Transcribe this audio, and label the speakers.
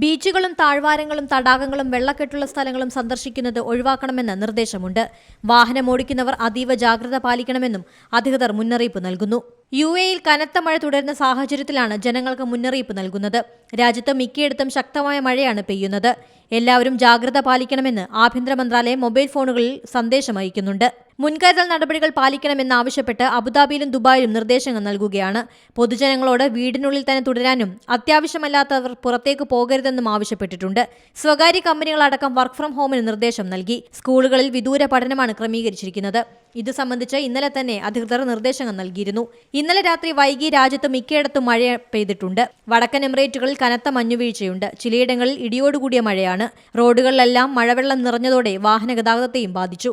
Speaker 1: ബീച്ചുകളും താഴ്വാരങ്ങളും തടാകങ്ങളും വെള്ളക്കെട്ടുള്ള സ്ഥലങ്ങളും സന്ദർശിക്കുന്നത് ഒഴിവാക്കണമെന്ന് നിർദ്ദേശമുണ്ട്. വാഹനമോടിക്കുന്നവർ അതീവ ജാഗ്രത പാലിക്കണമെന്നും അധികൃതർ മുന്നറിയിപ്പ് നൽകുന്നു. യു എയിൽ കനത്ത മഴ തുടരുന്ന സാഹചര്യത്തിലാണ് ജനങ്ങൾക്ക് മുന്നറിയിപ്പ് നൽകുന്നത്. രാജ്യത്ത് മിക്കയിടത്തും ശക്തമായ മഴയാണ് പെയ്യുന്നത്. എല്ലാവരും ജാഗ്രത പാലിക്കണമെന്ന് ആഭ്യന്തര മന്ത്രാലയം മൊബൈൽ ഫോണുകളിൽ സന്ദേശം അയക്കുന്നുണ്ട്. മുൻകരുതൽ നടപടികൾ പാലിക്കണമെന്നാവശ്യപ്പെട്ട് അബുദാബിയിലും ദുബായിലും നിർദ്ദേശങ്ങൾ നൽകുകയാണ്. പൊതുജനങ്ങളോട് വീടിനുള്ളിൽ തന്നെ തുടരാനും അത്യാവശ്യമല്ലാത്തവർ പുറത്തേക്ക് പോകരുതെന്നും ആവശ്യപ്പെട്ടിട്ടുണ്ട്. സ്വകാര്യ കമ്പനികളടക്കം വർക്ക് ഫ്രം ഹോമിന് നിർദ്ദേശം നൽകി. സ്കൂളുകളിൽ വിദൂര പഠനമാണ് ക്രമീകരിച്ചിരിക്കുന്നത്. ഇത് സംബന്ധിച്ച് ഇന്നലെ തന്നെ അധികൃതർ നിർദ്ദേശങ്ങൾ നൽകിയിരുന്നു. ഇന്നലെ രാത്രി വൈകി രാജ്യത്ത് മിക്കയിടത്തും മഴ പെയ്തിട്ടുണ്ട്. വടക്കൻ എമിറേറ്റുകളിൽ കനത്ത മഞ്ഞുവീഴ്ചയുണ്ട്. ചിലയിടങ്ങളിൽ ഇടിയോടുകൂടിയ മഴയാണ്. റോഡുകളിലെല്ലാം മഴവെള്ളം നിറഞ്ഞതോടെ വാഹന ഗതാഗതത്തെയും ബാധിച്ചു.